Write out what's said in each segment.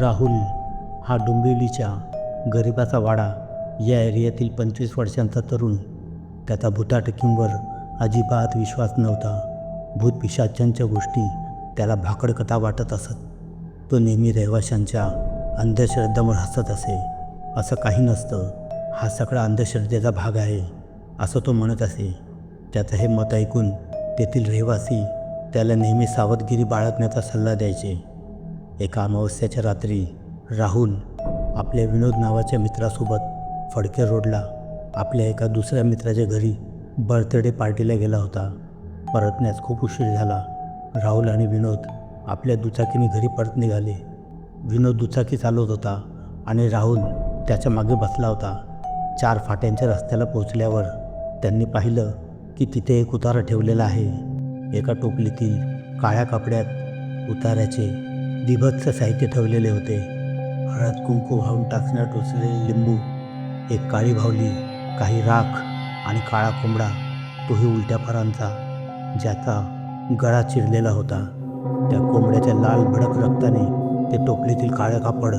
राहुल हा डोंबिवलीच्या गरिबाचा वाडा या एरियातील पंचवीस वर्षांचा तरुण. त्याचा भूताटकींवर अजिबात विश्वास नव्हता. भूतपिशाच्यांच्या गोष्टी त्याला भाकडकथा वाटत असत. तो नेहमी रहिवाशांच्या अंधश्रद्धांवर हसत असे. असं काही नसतं. हा सगळा अंधश्रद्धेचा भाग आहे असं तो म्हणत असे. त्याचं हे मत ऐकून तेथील रहिवासी त्याला नेहमी सावधगिरी बाळगण्याचा सल्ला द्यायचे. एका अमावस्याच्या रात्री राहुल आपल्या विनोद नावाच्या मित्रासोबत फडके रोडला आपल्या एका दुसऱ्या मित्राच्या घरी बर्थडे पार्टीला गेला होता. परतण्यास खूप उशीर झाला. राहुल आणि विनोद आपल्या दुचाकीने घरी परत निघाले. विनोद दुचाकी चालवत होता आणि राहुल त्याच्यामागे बसला होता. चार फाट्यांच्या रस्त्याला पोचल्यावर त्यांनी पाहिलं की तिथे एक उतारा ठेवलेला आहे. एका टोपलीतील काळ्या कपड्यात उताऱ्याचे दिभत्स साहित्य ठेवलेले होते. हळद कुंकू वाहून टाकण्यात टोचलेले लिंबू एक काळी भावली काही राख आणि काळा कोंबडा तोही उलट्या फरांचा ज्याचा गळा चिरलेला होता. त्या कोंबड्याच्या लाल भडक रक्ताने ते टोपलीतील काळं कापड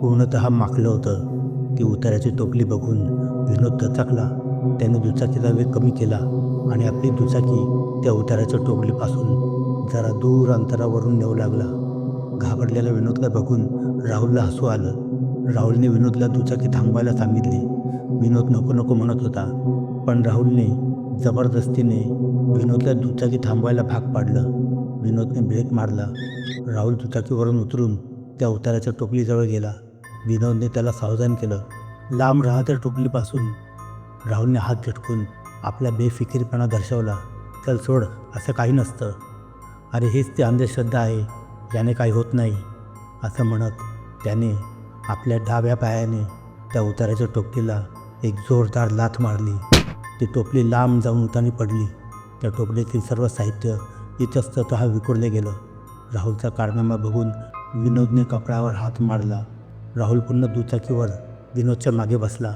पूर्णतः माखलं होतं. ती उतार्याची टोपली बघून विनोद दचकला त्याने दुचाकीचा वेग कमी केला आणि आपली दुचाकी त्या उताराच्या टोपलीपासून जरा दूर अंतरावरून नेऊ लागला. घाबरलेल्या विनोदला बघून राहुलला हसू आलं. राहुलने विनोदला दुचाकी थांबवायला सांगितली. विनोद नको नको म्हणत होता. पण राहुलने जबरदस्तीने विनोदला दुचाकी थांबवायला भाग पाडलं. विनोदने ब्रेक मारला. राहुल दुचाकीवरून उतरून त्या उताराच्या टोपलीजवळ गेला. विनोदने त्याला सावधान केलं. लांब राहा त्या टोपलीपासून राहुलने हात झटकून आपला बेफिकीरपणा दर्शवला. चल सोड असं काही नसतं. अरे हेच ती अंधश्रद्धा आहे. याने काही होत नाही असं म्हणत त्याने आपल्या डाव्या पायाने त्या उताराच्या टोपलीला एक जोरदार लाथ मारली. ती टोपली लांब जाऊन उतानी पडली. त्या टोपलीतील सर्व साहित्य इतस्ततः विखुरले गेलं. राहुलचा कारनामा बघून विनोदने कपड्यावर हात मारला. राहुल पुन्हा दुचाकीवर विनोदच्या मागे बसला.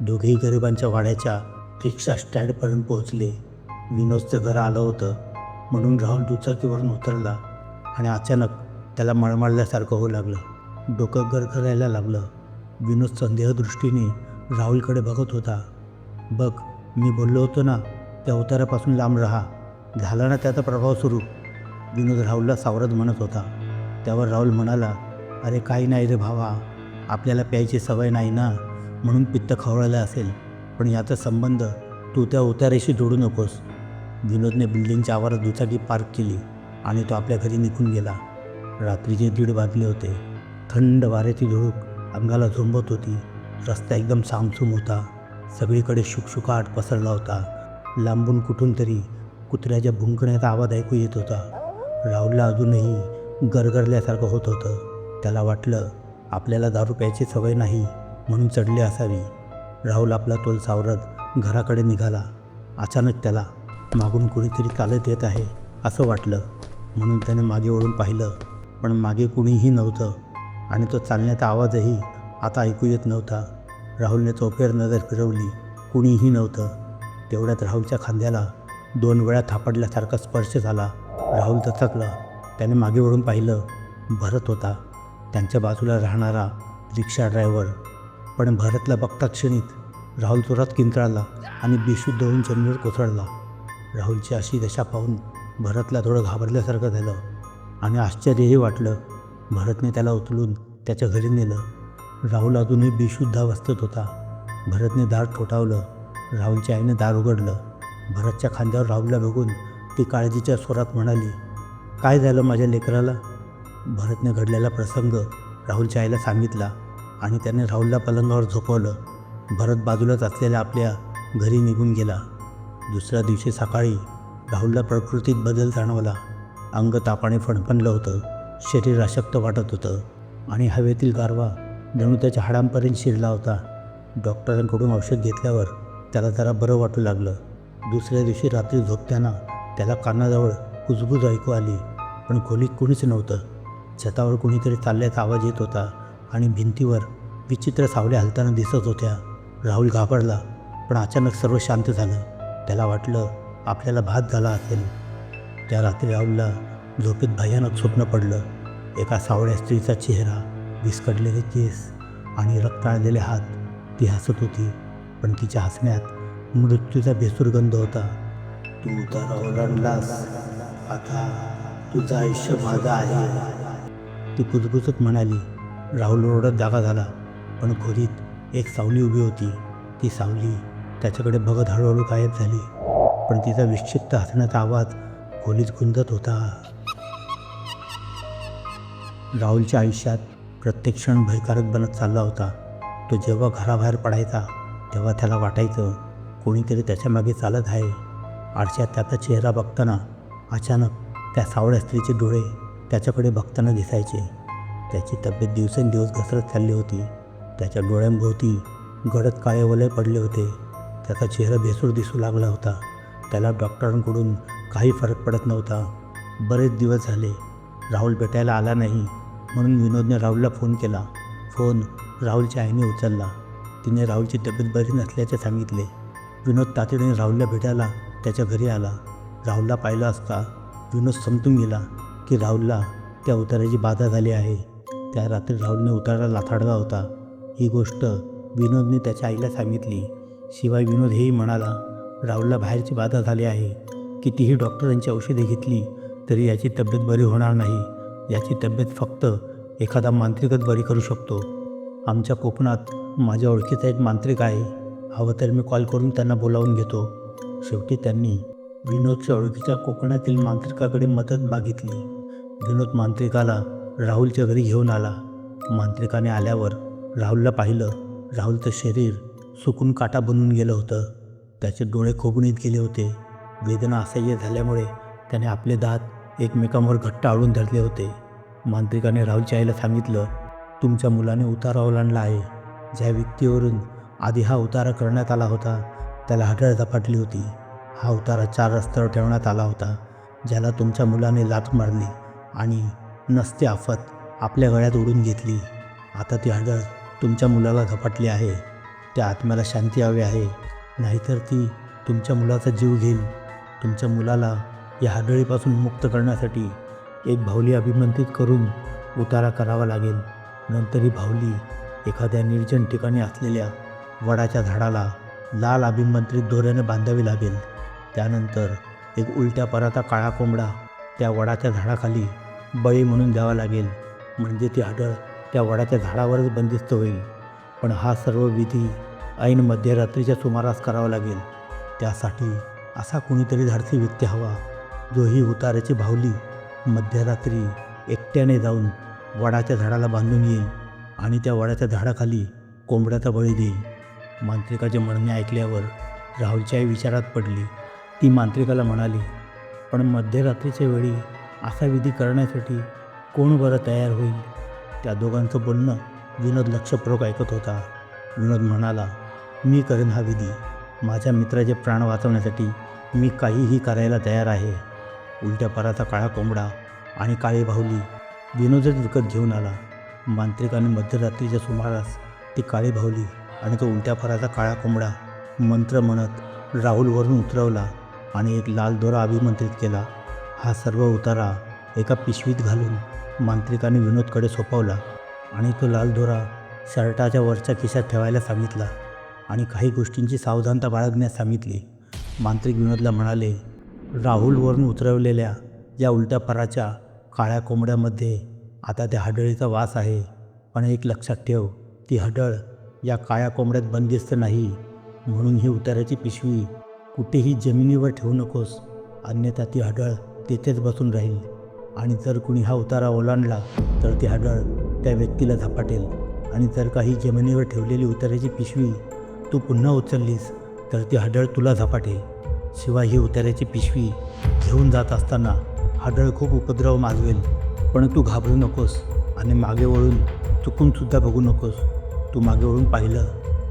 दोघेही गरिबांच्या वाड्याच्या रिक्षा स्टँडपर्यंत पोहोचले. विनोदचं घर आलं होतं. म्हणून राहुल दुचाकीवरून उतरला आणि अचानक त्याला मळमळल्यासारखं होऊ लागलं. डोकं गरखरायला लागलं. विनोद संदेहदृष्टीने राहुलकडे बघत होता. बघ मी बोललो होतो ना त्या उतारापासून लांब राहा. झाला ना त्याचा प्रभाव सुरू. विनोद राहुलला सावरत म्हणत होता. त्यावर राहुल म्हणाला अरे काही नाही रे भावा. आपल्याला प्यायची सवय नाही ना म्हणून पित्त खवळलं असेल. पण याचा संबंध तू त्या उतारेशी जोडू नकोस. विनोदने बिल्डिंगच्या आवारात दुचाकी पार्क केली आणि तो आपल्या घरी निघून गेला. रात्रीचे दीड वाजले होते. थंड वाऱ्याची झुळूक अंगाला झोंबत होती. रस्ता एकदम सामसूम होता. सगळीकडे शुकशुकाट पसरला होता. लांबून कुठून तरी कुत्र्याच्या भुंकण्याचा आवाज ऐकू येत होता. राहुलला अजूनही गरगरल्यासारखं होत होतं. त्याला वाटलं आपल्याला दारू प्यायची सवय नाही म्हणून चढली असावी. राहुल आपला तोल सावरत घराकडे निघाला. अचानक त्याला मागून कुणीतरी चालत येत आहे असं वाटलं म्हणून त्याने मागे वळून पाहिलं. पण मागे कुणीही नव्हतं आणि तो चालण्याचा आवाजही आता ऐकू येत नव्हता. राहुलने चौफेर नजर फिरवली. कुणीही नव्हतं. तेवढ्यात राहुलच्या खांद्याला दोन वेळा थापडल्यासारखा स्पर्श झाला. राहुल दचकला. त्याने मागे वळून पाहिलं भरत होता. त्यांच्या बाजूला राहणारा रिक्षा ड्रायव्हर. पण भरतला बघता क्षणीत राहुल जोरात किंतळाला आणि बेशुद्ध होऊन जमिनीवर कोसळला. राहुलची अशी दशा पाहून भरतला थोडं घाबरल्यासारखं झालं. आणि आश्चर्यही वाटलं. भरतने त्याला उचलून त्याच्या घरी नेलं. राहुल अजूनही बेशुद्ध अवस्थेत होता. भरतने दार ठोठावलं. राहुलच्या आईने दार उघडलं. भरतच्या खांद्यावर राहुलला बघून ती काळजीच्या स्वरात म्हणाली काय झालं माझ्या लेकराला? भरतने घडलेला प्रसंग राहुलच्या आईला सांगितला आणि त्याने राहुलला पलंगावर झोपवलं. भरत बाजूलाच असलेल्या आपल्या घरी निघून गेला. दुसऱ्या दिवशी सकाळी राहुलला प्रकृतीत बदल जाणवला. अंग तापाने फणफणलं होतं. शरीर अशक्त वाटत होतं. आणि हवेतील गारवा जणू त्याच्या हाडांपर्यंत शिरला होता. डॉक्टरांकडून औषध घेतल्यावर त्याला जरा बरं वाटू लागलं. दुसऱ्या दिवशी रात्री झोपताना त्याला कानाजवळ कुजबूज ऐकू आली. पण खोलीत कुणीच नव्हतं. छतावर कुणीतरी चालल्याचा आवाज येत होता आणि भिंतीवर विचित्र सावल्या हलताना दिसत होत्या. राहुल घाबरला पण अचानक सर्व शांत झालं. त्याला वाटलं आपल्याला भात झाला असेल. त्या रात्री राहुलला झोपेत भयानक स्वप्न पडलं. एका सावळ्या स्त्रीचा चेहरा विस्कडलेले केस आणि रक्ताळलेले हात ती हसत होती. पण तिच्या हसण्यात मृत्यूचा भेसूर गंध होता. तू तर ओरडलास. आता तुझं आयुष्य माझं आहे. ती कुजबुजत म्हणाली. राहुल ओरडत जागा झाला पण खोलीत एक सावली उभी होती. ती सावली त्याच्याकडे बघत हळूहळू गायब झाली. पण तिचा विक्षिप्त हसण्याचा आवाज खोलीत गुंजत होता. राहुलच्या आयुष्यात प्रत्येक क्षण भयकारक बनत चालला होता. तो जेव्हा घराबाहेर पडायचा तेव्हा त्याला वाटायचं कोणीतरी त्याच्यामागे चालत आहे. आरशात त्याचा चेहरा बघताना अचानक त्या सावळ्या स्त्रीचे डोळे त्याच्याकडे बघताना दिसायचे. त्याची तब्येत दिवसेंदिवस घसरत चालली होती. त्याच्या डोळ्यांभोवती गडद काळे वलय पडले होते. त्याचा चेहरा भेसूर दिसू लागला होता. त्याला डॉक्टरांकडून काही फरक पडत नव्हता. बरेच दिवस झाले. राहुल भेटायला आला नाही म्हणून विनोदने राहुलला फोन केला. फोन राहुलच्या आईने उचलला. तिने राहुलची तब्येत बरी नसल्याचे सांगितले. विनोद तातडीने राहुलला भेटायला त्याच्या घरी आला. राहुलला पाहिलं असता विनोद समजून गेला की राहुलला त्या उताराची बाधा झाली आहे. त्या रात्री राहुलने उतारा लाथाडला होता. ही गोष्ट विनोदने त्याच्या आईला सांगितली. शिवाय विनोद हेही म्हणाला राहुलला बाहेरची बाधा झाली आहे. कितीही डॉक्टरांची औषधे घेतली तरी याची तब्येत बरी होणार नाही. याची तब्येत फक्त एखादा मांत्रिकच बरी करू शकतो. आमच्या कोकणात माझ्या ओळखीचा एक मांत्रिक आहे. हवं तर मी कॉल करून त्यांना बोलावून घेतो. शेवटी त्यांनी विनोदच्या ओळखीच्या कोकणातील मांत्रिकाकडे मदत मागितली. विनोद मांत्रिकाला राहुलच्या घरी घेऊन आला. मांत्रिकाने आल्यावर राहुलला पाहिलं. राहुलचं शरीर सुकून काटा बनून गेलं होतं. त्याचे डोळे खोबणीत गेले होते. वेदना असह्य झाल्यामुळे त्याने आपले दात एकमेकांवर घट्ट आळून धरले होते. मांत्रिकाने राहुलच्या आईला सांगितलं तुमच्या मुलाने उतारा ओलांडला आहे. ज्या व्यक्तीवरून आधी हा उतारा करण्यात आला होता त्याला हडळ झपाटली होती. हा उतारा चार रस्त्यावर ठेवण्यात आला होता ज्याला तुमच्या मुलाने लाथ मारली आणि नसते आफत आपल्या गळ्यात उडून घेतली. आता ती हडळ तुमच्या मुलाला झपाटली आहे. त्या आत्म्याला शांती हवी आहे. नाहीतर ती तुमच्या मुलाचा जीव घेईल. तुमच्या मुलाला या हाडळीपासून मुक्त करण्यासाठी एक भावली अभिमंत्रित करून उतारा करावा लागेल. नंतर ही भावली एखाद्या निर्जन ठिकाणी असलेल्या वडाच्या झाडाला लाल अभिमंत्रित दोऱ्याने बांधावी लागेल. त्यानंतर एक उलट्या पराचा काळा कोंबडा त्या वडाच्या झाडाखाली बळी म्हणून द्यावा लागेल. म्हणजे ती हाडळ त्या वडाच्या झाडावरच बंदिस्त होईल. पण हा सर्व विधी ऐन मध्यरात्रीच्या सुमारास करावा लागेल. त्यासाठी असा कोणीतरी धाडसी व्यक्ती हवा जो ही उताराची भावली मध्यरात्री एकट्याने जाऊन वडाच्या झाडाला बांधून येईल आणि त्या वडाच्या झाडाखाली कोंबड्याचा बळी देईल. मांत्रिकाचे म्हणणे ऐकल्यावर राहुलच्याही आई विचारात पडली. ती मांत्रिकाला म्हणाली पण मध्यरात्रीच्या वेळी असा विधी करण्यासाठी कोण बरं तयार होईल? त्या दोघांचं बोलणं विनोद लक्षपूर्वक ऐकत होता. विनोद म्हणाला मी करेन हा विधी. माझ्या मित्राचे प्राण वाचवण्यासाठी मी काहीही करायला तयार आहे. उलट्या पराचा काळा कोंबडा आणि काळी बाहुली विनोदच विकत घेऊन आला. मांत्रिकाने मध्यरात्रीच्या सुमारास ती काळी बाहुली आणि तो उलट्या फराचा काळा कोंबडा मंत्र म्हणत राहुलवरून उतरवला आणि एक लाल दोरा अभिमंत्रित केला. हा सर्व उतारा एका पिशवीत घालून मांत्रिकाने विनोदकडे सोपवला आणि तो लाल दोरा शर्टाच्या वरच्या खिशात ठेवायला सांगितला आणि काही गोष्टींची सावधानता बाळगण्यास सांगितली. मांत्रिक विनोदला म्हणाले राहुलवरून उतरवलेल्या या उलट्या पराच्या काळ्या कोंबड्यामध्ये आता त्या हडळीचा वास आहे. पण एक लक्षात ठेव ती हडळ या काळ्या कोंबड्यात बंदिस्त नाही. म्हणून ही उताराची पिशवी कुठेही जमिनीवर ठेवू नकोस. अन्यथा ती हडळ तेथेच बसून राहील. आणि जर कुणी हा उतारा ओलांडला तर ती हडळ त्या व्यक्तीला झपाटेल. आणि जर काही जमिनीवर ठेवलेली उताराची पिशवी तू पुन्हा उचललीस तर ती हडळ तुला झपाटे. शिवाय ही उताराची पिशवी घेऊन जात असताना हडळ खूप उपद्रव माजवेल. पण तू घाबरू नकोस आणि मागे वळून चुकूनसुद्धा बघू नकोस. तू मागे वळून पाहिलं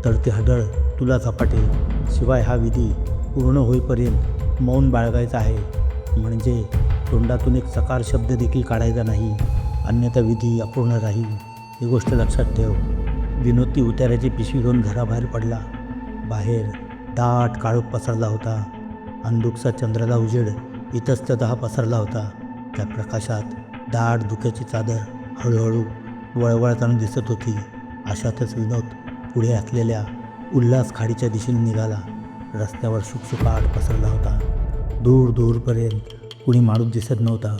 तर ते हडळ तुला झपाटे. शिवाय हा विधी पूर्ण होईपर्यंत मौन बाळगायचा आहे. म्हणजे तोंडातून एक सकार शब्द देखील काढायचा नाही. अन्यथा विधी अपूर्ण राहील. ही गोष्ट लक्षात ठेव. विनोद ती उताराची पिशवी घेऊन घराबाहेर पडला. बाहेर दाट काळोख पसरला होता. अंधुकचा चंद्राला उजेड इतस्ततः पसरला होता. त्या प्रकाशात दाट धुक्याची चादर हळूहळू वळवळताना दिसत होती. अशातच विनोद पुढे असलेल्या उल्हास खाडीच्या दिशेने निघाला. रस्त्यावर शुकशुकाट पसरला होता. दूर दूरपर्यंत कुणी माणूस दिसत नव्हता.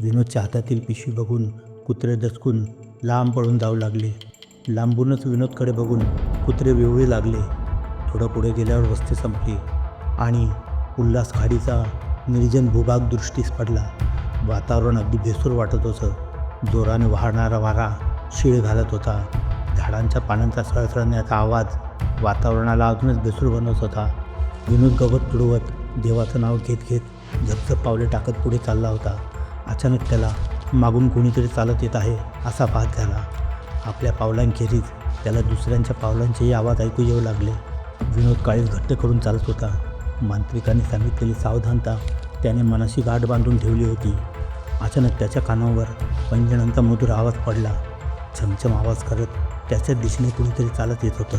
विनोदच्या हातातील पिशवी बघून कुत्रे दचकून लांब पळून जाऊ लागले. लांबूनच विनोदकडे बघून कुत्रे विवळी लागले. थोडं पुढे गेल्यावर वस्ती संपली आणि उल्हास खाडीचा निर्जन भूभाग दृष्टीस पडला. वातावरण अगदी भेसूर वाटत होतं. जोराने वाहणारा वारा शिळ घालत होता. झाडांच्या पानांचा सळसळण्याचा आवाज वातावरणाला अजूनच बेसूर बनवत होता. विनोद गवत तुडवत देवाचं नाव घेत घेत झपझप पावले टाकत पुढे चालला होता. अचानक त्याला मागून कोणीतरी चालत येत आहे असा भास झाला. आपल्या पावलांखेरीज त्याला दुसऱ्यांच्या पावलांचेही आवाज ऐकू येऊ लागले. विनोद काळीज घट्ट करून चालत होता. मांत्रिकाने सांगितलेली सावधानता त्याने मनाशी गाठ बांधून ठेवली होती. अचानक त्याच्या कानावर पैंजणांचा मधुर आवाज पडला. छमछम आवाज करत त्याच्या दिशेने कुणीतरी चालत येत होतं.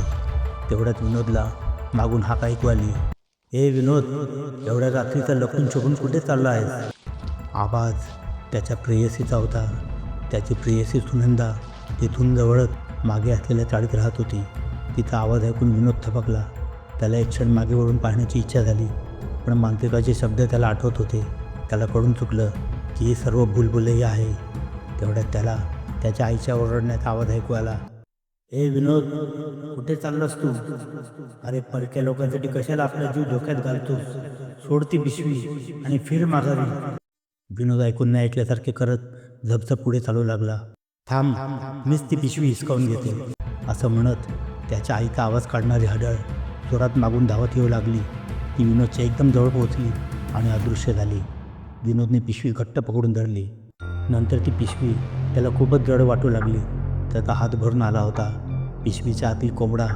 तेवढ्यात विनोदला मागून हाक ऐकू आली. ए विनोद एवढ्या रात्रीचा लपून छपून कुठे चालला आहेस? आवाज त्याच्या प्रेयसीचा होता. त्याची प्रेयसी सुनंदा तिथून जवळच मागे असलेल्या चाळीत राहत होती. तिचा आवाज ऐकून विनोद थबकला त्याला एक क्षण मागे वळून पाहण्याची इच्छा झाली पण मानसिकाचे शब्द त्याला आठवत होते. त्याला कळून चुकलं की हे सर्व भूलभुलही आहे. तेवढ्यात त्याला त्याच्या आईच्या ओरडण्याचा आवाज ऐकू आला. ए विनोद कुठे चाललास तू? अरे परक्या लोकांसाठी कशाला आपला जीव धोक्यात घालतोस? सोड ती पिशवी आणि फिर माघारी. विनोद ऐकून नाही ऐकल्यासारखे करत झपझप पुढे चालू लागला. थांब मीच ती पिशवी हिसकावून घेते असं म्हणत त्याच्या आईचा आवाज काढणारी हडळ जोरात मागून धावत येऊ लागली. ती विनोदच्या एकदम जवळ पोहोचली आणि अदृश्य झाली. विनोदने पिशवी घट्ट पकडून धरली. नंतर ती पिशवी त्याला खूपच जड वाटू लागली. त्याचा हात भरून आला होता. पिशवीच्या आतील कोंबडा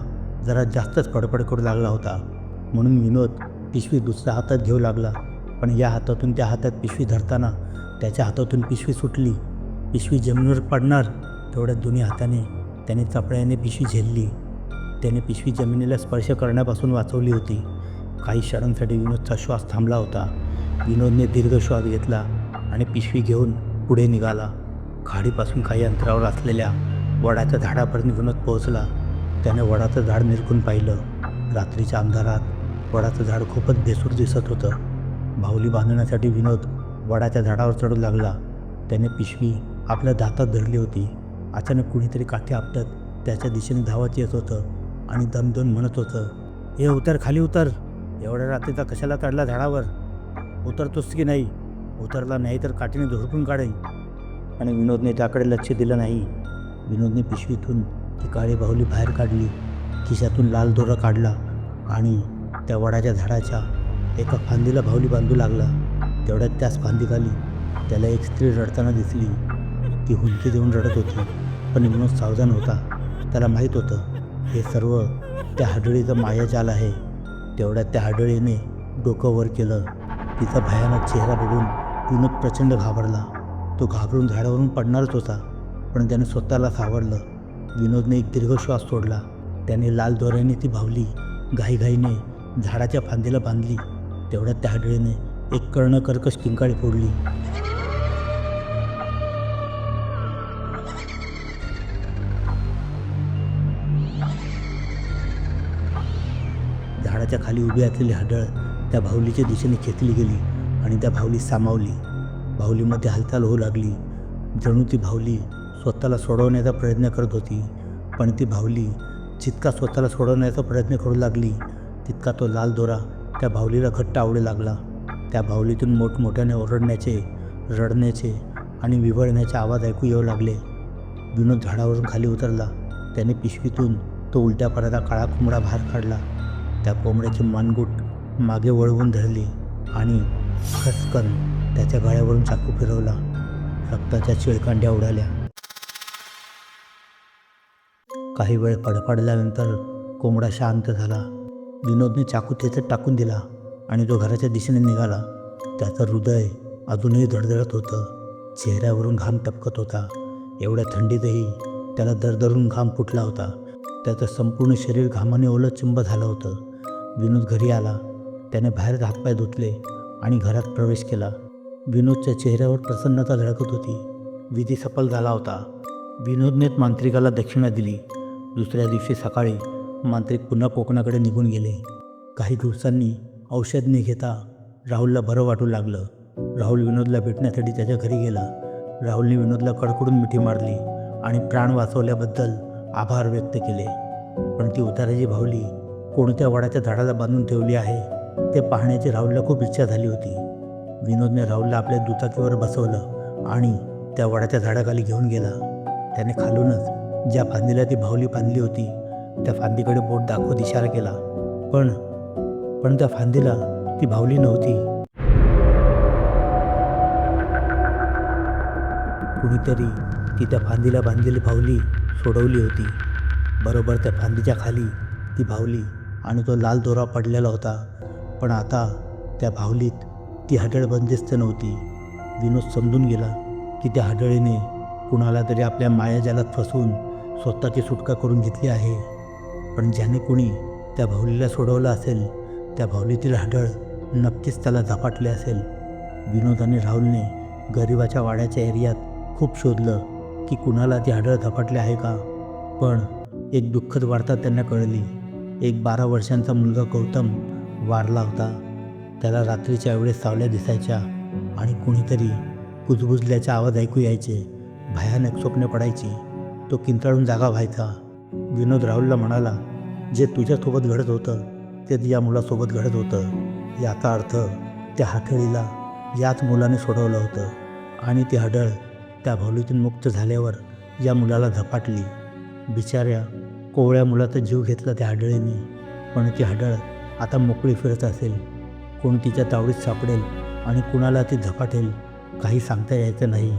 जरा जास्तच फडफड करू लागला होता. म्हणून विनोद पिशवी दुसऱ्या हातात घेऊ लागला. पण या हातातून त्या हातात पिशवी धरताना त्याच्या हातातून पिशवी सुटली. पिशवी जमिनीवर पडणार तेवढ्या दोन्ही हाताने त्याने चपळ्याने पिशवी झेलली. त्याने पिशवी जमिनीला स्पर्श करण्यापासून वाचवली होती. काही क्षणांसाठी विनोदचा श्वास थांबला होता. विनोदने दीर्घ श्वास घेतला आणि पिशवी घेऊन पुढे निघाला. खाडीपासून काही अंतरावर असलेल्या वडाच्या झाडापर्यंत विनोद पोहोचला. त्याने वडाचं झाड निरखून पाहिलं. रात्रीच्या अंधारात वडाचं झाड खूपच बेसूर दिसत होतं. बाहुली बांधण्यासाठी विनोद वडाच्या झाडावर चढू लागला. त्याने पिशवी आपल्या दातात धरली होती. अचानक कुणीतरी काठी आपटत त्याच्या दिशेने धावत येत होतं. आणि दमदम म्हणत होतं हे उतर खाली उतर. एवढ्या रात्रीचा कशाला चढला झाडावर? उतरतोस की नाही? उतरला नाही तर काठीने झोडपून काढेल आणि विनोदने त्याकडे लक्ष दिलं नाही. विनोदने पिशवीतून ती काळी बाहुली बाहेर काढली. खिशातून लाल दोरा काढला आणि त्या वडाच्या झाडाच्या एका फांदीला बाहुली बांधू लागला. तेवढ्यात त्याच फांदीखाली त्याला एक स्त्री रडताना दिसली. ती हुंकी देऊन रडत होती. पण विनोद सावधान होता. त्याला माहीत होतं हे सर्व त्या हाडळीचं मायाजाल आहे. तेवढ्यात त्या हाडळीने डोकं वर केलं. तिचा भयानक चेहरा बघून विनोद प्रचंड घाबरला. तो घाबरून झाडावरून पडणारच होता पण त्याने स्वतःला सावरलं. विनोदने एक दीर्घ श्वास सोडला. त्याने लाल दोऱ्याने ती भावली घाईघाईने झाडाच्या फांदीला बांधली. तेवढ्यात त्या हाडळीने एक कर्णकर्कश किंकाळी फोडली. झाडाच्या खाली उभी असलेली हडळ त्या भाऊलीच्या दिशेने खेचली गेली आणि त्या भावलीत सामावली. भावलीमध्ये हालचाल होऊ लागली. जणू ती भावली स्वतःला सोडवण्याचा प्रयत्न करत होती पण ती भावली जितका स्वतःला सोडवण्याचा प्रयत्न करू लागली तितका तो लाल दोरा त्या भावलीला घट्ट आवडू लागला. त्या भावलीतून मोठमोठ्याने ओरडण्याचे रडण्याचे आणि विवळण्याचे आवाज ऐकू येऊ लागले. विनोद झाडावरून खाली उतरला. त्याने पिशवीतून तो उलट्या पडायला काळा कुंबडा बाहेर काढला. त्या कोंबड्याची मानगूट मागे वळवून धरली आणि खसकन त्याच्या गळ्यावरून चाकू फिरवला. रक्ताच्या चिळकांड्या उडाल्या. काही वेळ फडफडल्यानंतर कोंबडा शांत झाला. विनोदने चाकू त्याच्यात टाकून दिला आणि तो घराच्या दिशेने निघाला. त्याचं हृदय अजूनही धडधडत होतं. चेहऱ्यावरून घाम टपकत होता. एवढ्या थंडीतही त्याला दरदरून घाम फुटला होता. त्याचं संपूर्ण शरीर घामाने ओलं चिंब झालं होतं. विनोद घरी आला. त्याने बाहेर हातपाय धुतले आणि घरात प्रवेश केला. विनोदच्या चेहऱ्यावर प्रसन्नता झळकत होती. विधी सफल झाला होता. विनोदनेच मांत्रिकाला दक्षिणा दिली. दुसऱ्या दिवशी सकाळी मांत्रिक पुन्हा कोकणाकडे निघून गेले. काही दिवसांनी औषध न घेता राहुलला बरं वाटू लागलं. राहुल विनोदला भेटण्यासाठी त्याच्या घरी गेला. राहुलने विनोदला कडकडून मिठी मारली आणि प्राण वाचवल्याबद्दल आभार व्यक्त केले. पण ती उताराची भावली कोणत्या वडाच्या झाडाला बांधून ठेवली आहे ते पाहण्याची राहुलला खूप इच्छा झाली होती. विनोदने राहुलला आपल्या दुचाकीवर बसवलं आणि त्या वडाच्या झाडाखाली घेऊन गेला. त्याने खालूनच ज्या फांदीला ती भावली बांधली होती त्या फांदीकडे बोट दाखवत इशारा केला. पण पण त्या फांदीला ती भावली नव्हती. कुणीतरी ती त्या फांदीला बांधलेली भावली सोडवली होती. बरोबर त्या फांदीच्या खाली ती भावली आणि तो लाल दोरा पडलेला होता. पण आता त्या भावलीत ती हडळ बंदिस्त नव्हती. विनोद समजून गेला की त्या हडळीने कुणाला तरी आपल्या मायाजालात फसवून स्वतःची सुटका करून घेतली आहे. पण ज्याने कुणी त्या भावलीला सोडवलं असेल त्या भावलीतील हडळ नक्कीच त्याला झपाटले असेल. विनोद आणि राहुलने गरिबाच्या वाड्याच्या एरियात खूप शोधलं की कुणाला ती हडळ झपाटली आहे का? पण एक दुःखद वार्ता त्यांना कळली. एक बारा वर्षांचा मुलगा गौतम वारला होता. त्याला रात्रीच्या वेळेस सावल्या दिसायच्या आणि कुणीतरी कुजबुजल्याचा आवाज ऐकू यायचे. भयानक स्वप्न पडायची. तो किंतळून जागा व्हायचा. विनोद राहुलला म्हणाला जे तुझ्यासोबत घडत होतं तेच या मुलासोबत घडत होतं. याचा अर्थ त्या हटळीला याच मुलाने सोडवलं होतं आणि ती हडळ त्या भावलीतून मुक्त झाल्यावर या मुलाला झपाटली. बिचाऱ्या कोवळ्या मुलाचा जीव घेतला त्या हाडळीने पण ती हडळ आता मोकळी फिरत असेल. कोण तिच्या तावडीत सापडेल आणि कुणाला ती झपाटेल काही सांगता यायचं नाही.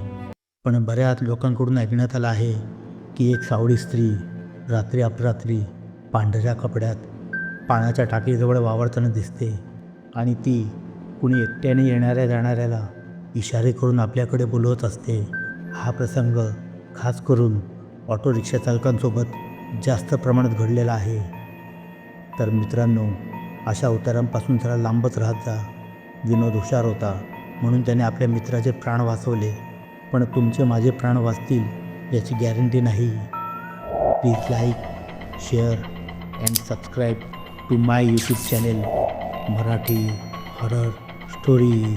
पण बऱ्याच लोकांकडून ऐकण्यात आलं आहे की एक सावळी स्त्री रात्री अपरात्री पांढऱ्या कपड्यात पाण्याच्या टाकीजवळ वावरताना दिसते आणि ती कुणी एकट्याने येणाऱ्या जाणाऱ्याला इशारे करून आपल्याकडे बोलवत असते. हा प्रसंग खास करून ऑटो रिक्षा चालकांसोबत जास्त प्रमाणात घडलेला आहे. तर मित्रांनो अशा उतारांपासून जरा लांबच राहत जा. विनोद हुशार होता म्हणून त्याने आपल्या मित्राचे प्राण वाचवले. पण तुमचे माझे प्राण वाचतील याची गॅरंटी नाही. Please like share and subscribe to my YouTube channel Marathi horror stories